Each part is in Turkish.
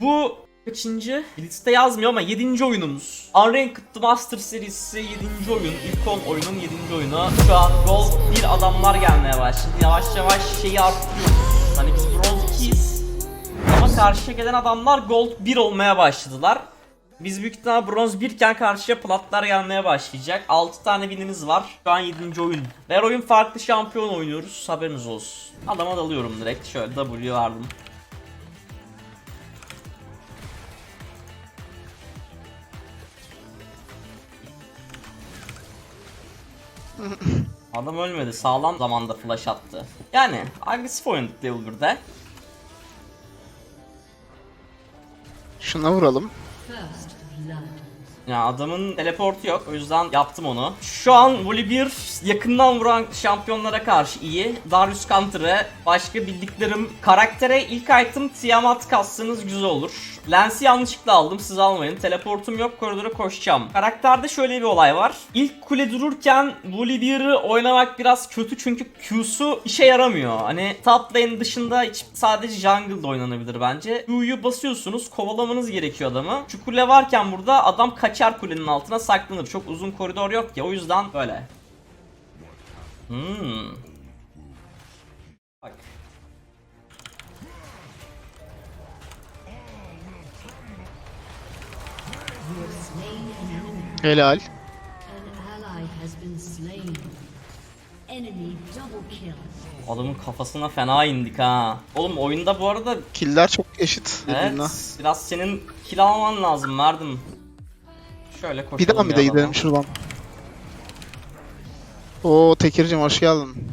Bu kaçıncı? Liste yazmıyor ama 7. oyunumuz. Unranked The Master serisi 7. oyun. İlk 10 oyunun 7. oyunu. Şu an Gold 1 adamlar gelmeye başladı. Yavaş yavaş şeyi arttırıyoruz. Hani biz Bronze 2'yiz. Ama karşıya gelen adamlar Gold 1 olmaya başladılar. Biz büyük ihtimal bronz 1 iken karşıya platlar gelmeye başlayacak. 6 tane winimiz var. Şu an 7. oyun. Her oyun farklı şampiyon oynuyoruz. Haberiniz olsun. Adama dalıyorum direkt. Şöyle W verdim. Adam ölmedi. Sağlam zamanda flash attı. Yani agresif oynadık level 1'de. Şuna vuralım. Ya adamın teleportu yok o yüzden yaptım onu. Şu an Voli 1 yakından vuran şampiyonlara karşı iyi. Darius Counter'e başka bildiklerim karaktere ilk item Tiamat kassanız güzel olur. Lens'i yanlışlıkla aldım siz almayın. Teleportum yok koridora koşacağım. Karakterde şöyle bir olay var. İlk kule dururken Voli 1'i oynamak biraz kötü çünkü Q'su işe yaramıyor. Hani top lane dışında hiç sadece jungle'da oynanabilir bence. Q'yu basıyorsunuz kovalamanız gerekiyor adamı. Şu kule varken burada adam kaçar kulenin altına saklanır. Çok uzun koridor yok ya o yüzden böyle. Hmm. Bak. Helal. Adamın kafasına fena indik ha. Oğlum oyunda bu arada Killer çok eşit birbirine. evet biraz senin kill alman lazım Merdim. Şöyle koşalım Bir daha mı bir da gidelim şuradan. Oo Tekir'cim hoş geldin.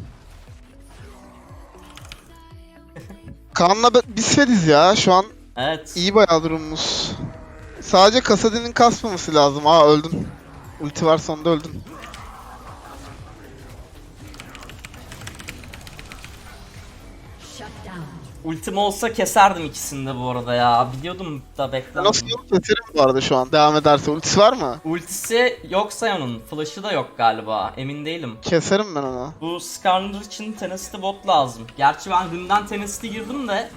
Kaan'la be- biz fediz ya şu an Evet. iyi bayağı durumumuz. Sadece Kasadin'in kasmaması lazım. Aa öldün. Ulti var sonunda öldün. Ultim olsa keserdim ikisini de bu arada ya. Biliyordum da beklemedim. Nasıl yok keserim bu arada şu an. Devam ederse ultisi var mı? Ultisi yoksa onun. Flash'ı da yok galiba. Emin değilim. Keserim ben onu. Bu Skarner için Tenacity bot lazım. Gerçi ben günden Tenacity girdim de.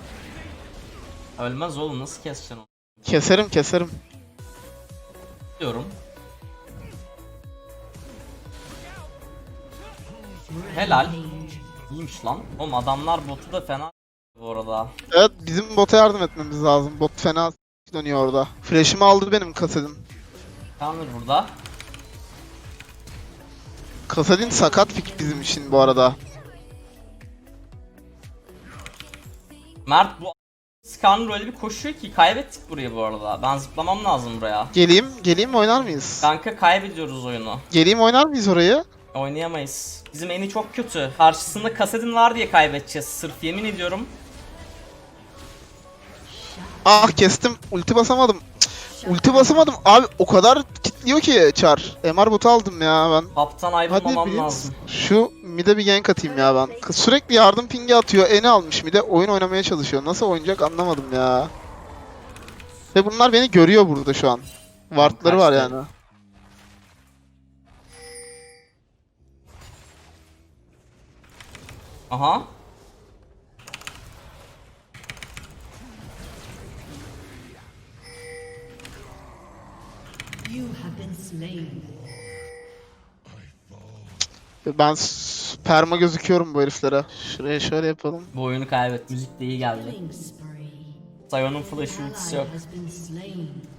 Ölmez oğlum nasıl keseceksin onu? Keserim keserim. Diyorum. Helal. İyiymiş lan. Oğlum adamlar botu da fena bu arada. Evet bizim bota yardım etmemiz lazım. Bot fena dönüyor orada. Flash'ımı aldı benim Kasadin. Skarner burada. Kasadin sakat pick bizim için bu arada. Mert bu Skarner öyle bir koşuyor ki kaybettik burayı bu arada. Ben zıplamam lazım buraya. Geleyim, geleyim oynar mıyız? Kanka kaybediyoruz oyunu. Geleyim oynar mıyız orayı? Oynayamayız. Bizim eni çok kötü. Karşısında kasetin var diye kaybedeceğiz. Sırf yemin ediyorum. Ah kestim. Ulti basamadım. Cık, Ulti basamadım. Abi o kadar kitliyor ki Char. MR botu aldım ya ben. Kaptan Hadi ayrılmamam Blitz. lazım. Şu mid'e bir gank atayım ya ben. Sürekli yardım pingi atıyor. Eni almış mid'e. Oyun oynamaya çalışıyor. Nasıl oynayacak anlamadım ya. Ve bunlar beni görüyor burada şu an. Wardları var yani. Aha. Ben perma gözüküyorum bu heriflere. Şuraya şöyle yapalım. Bu oyunu kaybet. Müzik de iyi geldi. Sayon'un flash ultisi yok.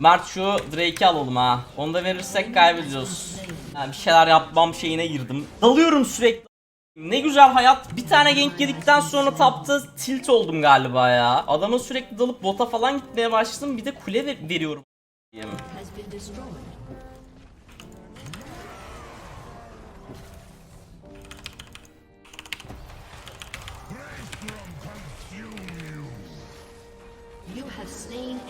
Mert şu Drake'i alalım ha. Onu da verirsek kaybediyoruz. Yani bir şeyler yapmam şeyine girdim. Dalıyorum sürekli. Ne güzel hayat. Bir tane gank yedikten sonra tapta tilt oldum galiba ya. Adama sürekli dalıp bota falan gitmeye başladım. Bir de kule ver- veriyorum.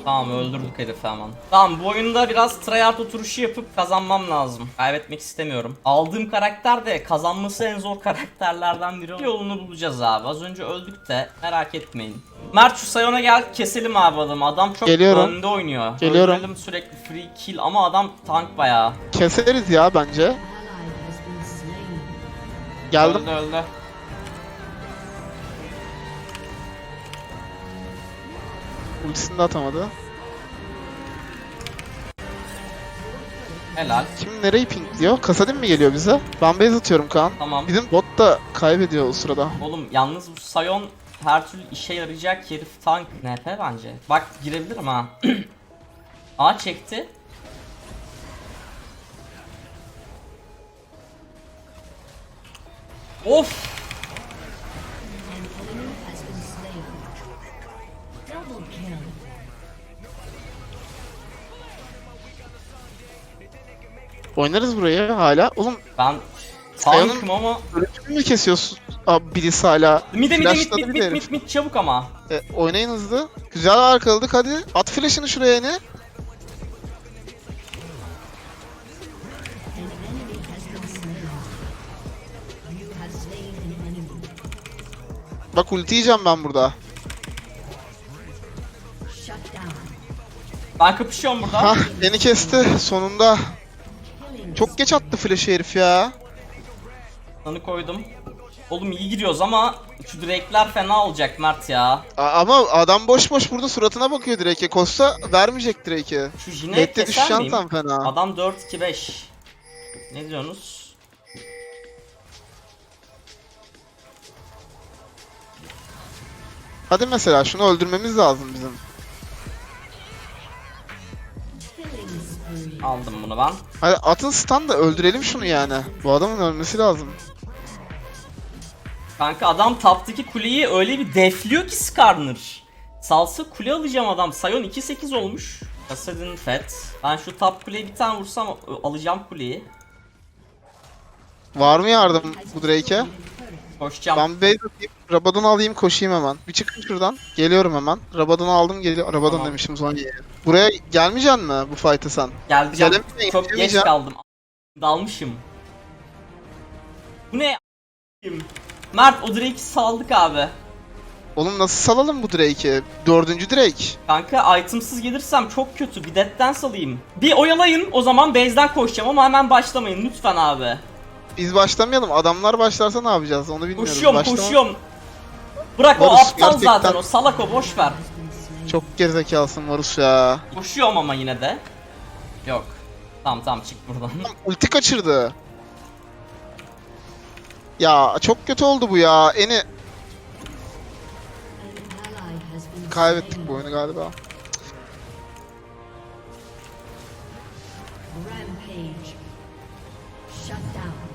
Tamam öldürdük herifi hemen. Tamam bu oyunda biraz tryhard oturuşu yapıp kazanmam lazım. Kaybetmek istemiyorum. Aldığım karakter de kazanması en zor karakterlerden biri. Yolunu bulacağız abi. Az önce öldük de merak etmeyin. Mert şu Sayon'a gel keselim abi adamı. Adam çok Geliyorum. önde oynuyor. Geliyorum. Öldürelim sürekli free kill ama adam tank bayağı. Keseriz ya bence. Geldim. Öldü öldü. Ultisini de atamadı. Helal. Kim nereyi pingliyor? Kasadin mi geliyor bize? Ben base atıyorum Kaan. Tamam. Bizim bot da kaybediyor o sırada. Oğlum yalnız bu Sion her türlü işe yarayacak herif tank NP bence. Bak girebilirim ha. A çekti. Of! Oynarız burayı hala. Oğlum Ben Sion'un- tankım ama ölümcül mü kesiyorsun? Abi birisi hala. mide mide mid Flashladı mid bir mid herif. mid mid çabuk ama. E, oynayın hızlı. Güzel arkaladık hadi. At flash'ını şuraya ne? Bak ulti yiyeceğim ben burada. Ben kapışıyorum burada. Hah beni kesti sonunda. Çok geç attı flash'ı herif ya. Tanı koydum. Oğlum iyi gidiyoruz ama şu direkler fena olacak Mert ya. A- ama adam boş boş burada suratına bakıyor Drake'e. Kosta vermeyecek Drake'e. Şu Jine Nette keser düşeceğim miyim? tam fena. Adam 4-2-5. Ne diyorsunuz? Hadi mesela şunu öldürmemiz lazım bizim. Aldım bunu ben. Hadi atın stun da öldürelim şunu yani. Bu adamın ölmesi lazım. Kanka adam taptaki kuleyi öyle bir defliyor ki Skarner. Salsa kule alacağım adam. Sion 2-8 olmuş. Kasadin Fed. Ben şu top kuleye bir tane vursam ö- alacağım kuleyi. Var mı yardım bu Drake'e? Koşacağım. Ben base atayım. Rabadon'u alayım koşayım hemen. Bir çıkın şuradan. Geliyorum hemen. Rabadon'u aldım geliyor. Rabadon Tamam. demişim Zonya'ya. Buraya gelmeyeceksin mi bu fight'a sen? Geleceğim. Gelemeyeceğim, Çok geç gelemeyeceğim. kaldım. Dalmışım. Bu ne? Mert o Drake'i saldık abi. Oğlum nasıl salalım bu Drake'i? Dördüncü Drake. Kanka itemsız gelirsem çok kötü. Bir death'ten salayım. Bir oyalayın o zaman base'den koşacağım ama hemen başlamayın lütfen abi. Biz başlamayalım. Adamlar başlarsa ne yapacağız onu bilmiyoruz. Koşuyorum Başlama- koşuyorum. Bırak o Varus, aptal gerçekten- zaten o salak o boş ver. Çok gerizekalısın Varus ya. Koşuyorum ama yine de. Yok. Tamam tamam çık buradan. Ulti kaçırdı. Ya çok kötü oldu bu ya. Eni kaybettik bu oyunu galiba. Rampage. Shut down.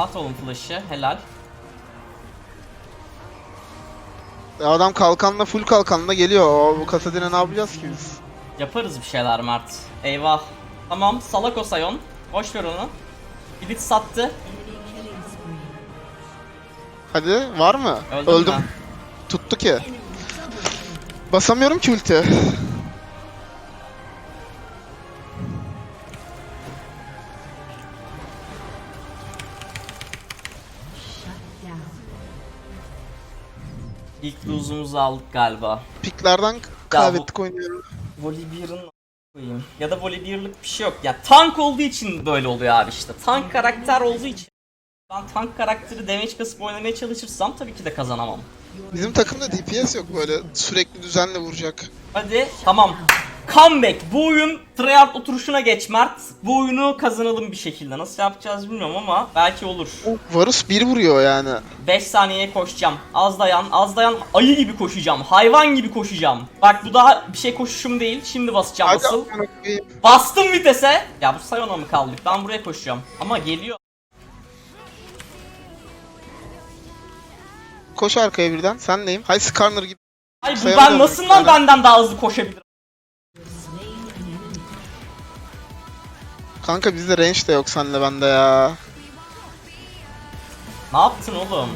At oğlum flash'ı helal. Ya adam kalkanla full kalkanla geliyor. O, bu kasadine ne yapacağız ki biz? Yaparız bir şeyler Mert. Eyvah. Tamam salak o Sion. Boş ver onu. Blitz sattı. Hadi var mı? Öldüm. mü? Tuttu ki. Basamıyorum ki ulti. Lose'umuzu aldık galiba. Piklerden kaybettik oynuyoruz. Volibear'ın koyayım. Ya da Volibear'lık bir şey yok. Ya tank olduğu için böyle oluyor abi işte. Tank karakter olduğu için. Ben tank karakteri damage kasıp oynamaya çalışırsam tabii ki de kazanamam. Bizim takımda DPS yok böyle sürekli düzenle vuracak. Hadi tamam. Comeback. Bu oyun tryhard oturuşuna geç Mert. Bu oyunu kazanalım bir şekilde. Nasıl yapacağız bilmiyorum ama belki olur. Varus bir vuruyor yani. 5 saniyeye koşacağım. Az dayan, az dayan. Ayı gibi koşacağım. Hayvan gibi koşacağım. Bak bu daha bir şey koşuşum değil. Şimdi basacağım Hadi asıl. amına koyayım. Bastım vitese. Ya bu Sayon'a mı kaldık? Ben buraya koşacağım. Ama geliyor. Koş arkaya birden. Sen neyim? Hay Skarner gibi. Ay bu ben nasıl lan benden daha hızlı koşabilirim? Kanka bizde range de yok senle bende ya. Ne yaptın oğlum?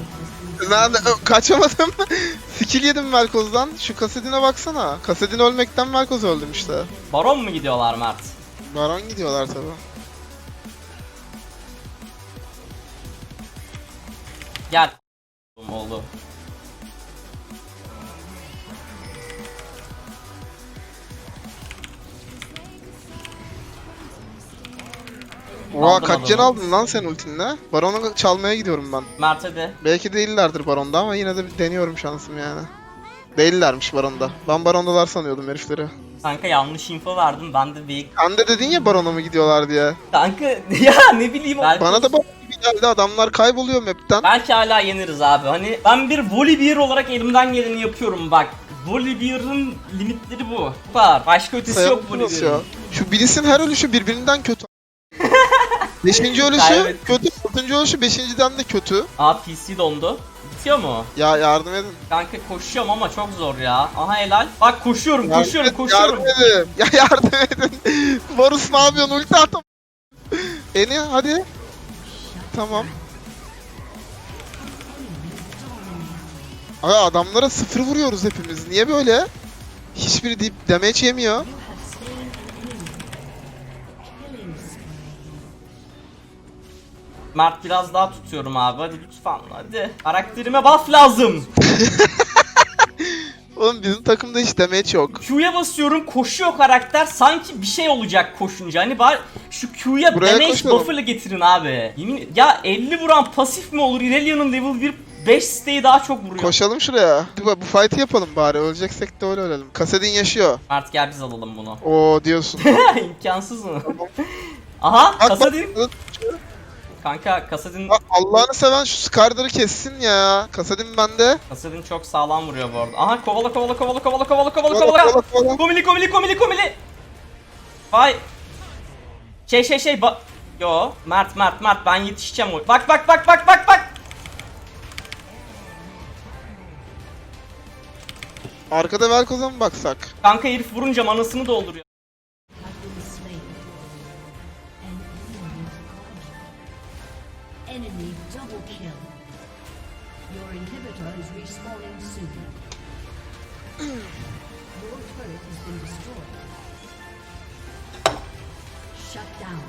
Nerede? Ö, Kaçamadım. Skill yedim Velkoz'dan. Şu kasetine baksana. Kasetine ölmekten Velkoz öldüm işte. Baron mu gidiyorlar Mert? Baron gidiyorlar tabi. Gel. Oldu. Oha Aldım kaç can adamı. aldın lan sen ultinle? Baron'u çalmaya gidiyorum ben. Mert hadi. Belki değillerdir Baron'da ama yine de bir deniyorum şansım yani. Değillermiş Baron'da. Ben Baron'dalar sanıyordum herifleri. Kanka yanlış info verdim. Ben de bir... Sen de dedin ya barona mı gidiyorlar diye. Kanka ya ne bileyim. Belki, Bana da bak gibi geldi adamlar kayboluyor map'ten. Belki hala yeniriz abi. Hani ben bir Volibear olarak elimden geleni yapıyorum bak. Volibear'ın limitleri bu. Bu kadar. Başka ötesi yok ya? Volibear'ın. Şu birisinin her ölüşü birbirinden kötü. Beşinci ölüşü Kaybettim. kötü, altıncı ölüşü beşinciden de kötü. Aa PC dondu. Bitiyor mu? Ya yardım edin. Kanka koşuyorum ama çok zor ya. Aha helal. Bak koşuyorum, Yardım koşuyorum, edin, koşuyorum. Yardım edin. Ya yardım edin. Varus ne yapıyorsun? Ulti atam. Eni hadi. Tamam. Aga adamlara sıfır vuruyoruz hepimiz. Niye böyle? Hiçbiri deyip damage yemiyor. Mert biraz daha tutuyorum abi. Hadi lütfen hadi. Karakterime buff lazım. Oğlum bizim takımda hiç damage yok. Q'ya basıyorum koşuyor karakter sanki bir şey olacak koşunca. Hani bari şu Q'ya Buraya damage koşalım. buff'ıyla getirin abi. Yemin ya 50 vuran pasif mi olur? Irelia'nın level 1 5 stay'i daha çok vuruyor. Koşalım şuraya. Bu, bu fight'ı yapalım bari. Öleceksek de öyle ölelim. Kasedin yaşıyor. Mert gel biz alalım bunu. Oo diyorsun. İmkansız mı? Aha Bak, Kasadin. Kanka Kasadin bak, Allah'ını seven şu Skardar'ı kessin ya. Kasedin bende. Kasadin çok sağlam vuruyor bu arada. Aha kovala kovala kovala kovala kovala kovala Kovala, kovala. kovala. Komili komili komili komili. Vay. Şey şey şey ba Yo Mert Mert Mert ben yetişeceğim. Bak bak bak bak bak bak. Arkada Velkoz'a mı baksak? Kanka herif vurunca manasını dolduruyor. Double kill. Your inhibitor is respawning soon. Your turret has been destroyed. Shut down.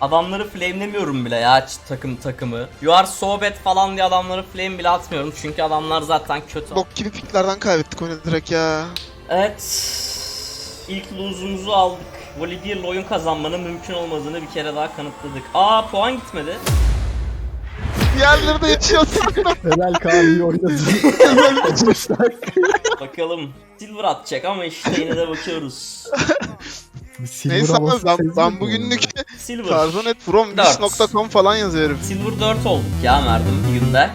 Adamları flamelemiyorum bile ya takım takımı. You are so bad falan diye adamları flame bile atmıyorum çünkü adamlar zaten kötü. Bok gibi piklerden kaybettik oyunu direkt ya. Evet. İlk lose'umuzu aldık. Volibear'la oyun kazanmanın mümkün olmadığını bir kere daha kanıtladık. Aa puan gitmedi. Diğerleri de yaşıyor sandım. Helal Kaan iyi. Arkadaşlar. Bakalım. Silver atacak ama işte yine de bakıyoruz. Silver Neyse abi ben, ben bugünlük Silver. Tarzonet from falan yazıyorum. Silver 4 olduk ya Mert'in bir günde.